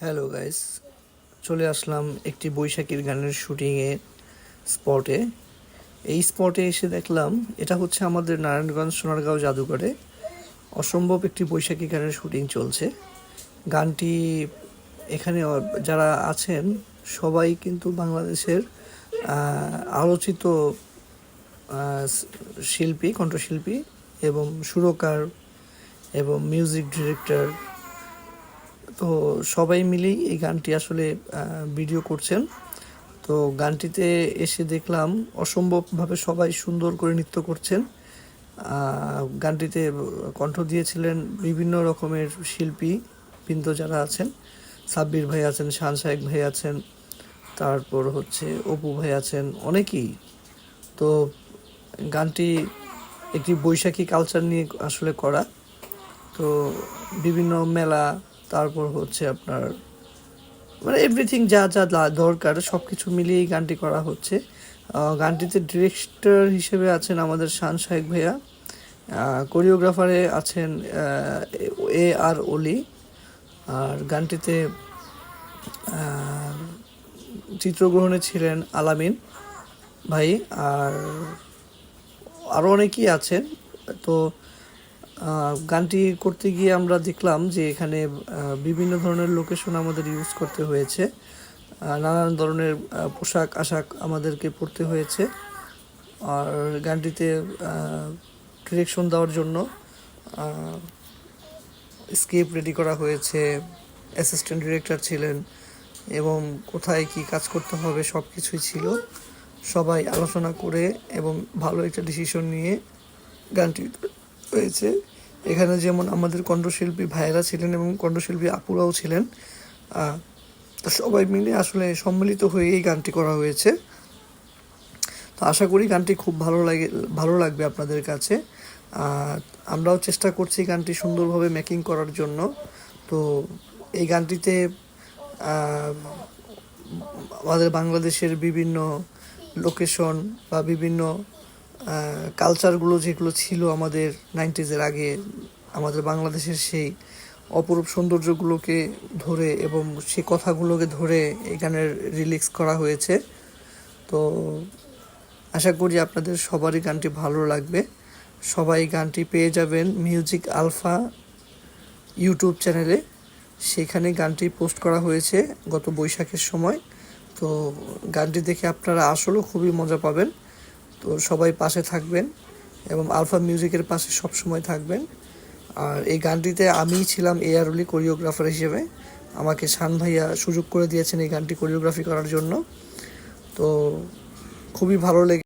Hello guys চলে আসলাম একটি বৈশাখীর গানের শুটিংয়ে স্পটে এই স্পটে এসে দেখলাম, এটা হচ্ছে আমাদের নারায়ণগঞ্জ সোনারগাঁও জাদুঘরে অসম্ভব একটি বৈশাখী গানের শুটিং চলছে। গানটি এখানে যারা আছেন, সবাই কিন্তু বাংলাদেশের আলোচিত শিল্পী, কণ্ঠশিল্পী এবং সুরকার এবং মিউজিক ডিরেক্টর তো সবাই মিলেই এই গানটি আসলে ভিডিও করছেন। তো গানটিতে এসে দেখলাম অসম্ভবভাবে সবাই সুন্দর করে নৃত্য করছেন। গানটিতে কণ্ঠ দিয়েছিলেন বিভিন্ন রকমের শিল্পী বৃন্দ যারা আছেন। সাব্বির ভাই আছেন, শান শাহেক ভাই আছেন, তারপর হচ্ছে অপু ভাই আছেন, অনেকেই। তো গানটি একটি বৈশাখী কালচার নিয়ে আসলে করা। তো বিভিন্ন মেলা তারপর হচ্ছে আপনার মানে এভরিথিং যা যা দরকার সব কিছু মিলিয়ে এই গানটি করা হচ্ছে। গানটিতে ডিরেক্টর হিসেবে আছেন আমাদের শান শাহেক ভাইয়া। কোরিওগ্রাফারে আছেন এ আর ওলি আর গানটিতে চিত্রগ্রহণে ছিলেন আলামিন ভাই। আর আরও অনেকেই আছেন। তো গানটি করতে গিয়ে আমরা দেখলাম যে এখানে বিভিন্ন ধরনের লোকেশন আমাদের ইউজ করতে হয়েছে। নানান ধরনের পোশাক আশাক আমাদেরকে পরতে হয়েছে। আর গানটিতে ডিরেকশন দেওয়ার জন্য স্কেপ রেডি করা হয়েছে। অ্যাসিস্ট্যান্ট ডিরেক্টর ছিলেন এবং কোথায় কি কাজ করতে হবে সব কিছুই ছিল। সবাই আলোচনা করে এবং ভালো একটা ডিসিশন নিয়ে গানটি হয়েছে। এখানে যেমন আমাদের কণ্ঠশিল্পী ভাইয়েরা ছিলেন এবং কণ্ঠশিল্পী আপুরাও ছিলেন সবাই মিলে আসলে সম্মিলিত হয়ে এই গানটি করা হয়েছে। তো আশা করি গানটি খুব ভালো লাগে, ভালো লাগবে আপনাদের কাছে। আমরাও চেষ্টা করছি গানটি সুন্দরভাবে মেকিং করার জন্য। তো এই গানটিতে আমাদের বাংলাদেশের বিভিন্ন লোকেশন বা বিভিন্ন কালচারগুলো যেগুলো ছিল আমাদের নাইনটিজের আগে, আমাদের বাংলাদেশের সেই অপরূপ সৌন্দর্যগুলোকে ধরে এবং সেই কথাগুলোকে ধরে এই গানের রিলিক্স করা হয়েছে। তো আশা করি আপনাদের সবারই গানটি ভালো লাগবে। সবাই গানটি পেয়ে যাবেন মিউজিক আলফা ইউটিউব চ্যানেলে সেখানে গানটি পোস্ট করা হয়েছে গত বৈশাখের সময়। তো গানটি দেখে আপনারা আসলেও খুবই মজা পাবেন। তো সবাই পাশে থাকবেন এবং আলফা মিউজিকের পাশে সবসময় থাকবেন। আর এই গানটিতে আমি ছিলাম এ আর অলি কোরিওগ্রাফার হিসেবে। আমাকে শান ভাইয়া সুযোগ করে দিয়েছেন এই গানটি কোরিওগ্রাফি করার জন্য। তো খুবই ভালো লেগে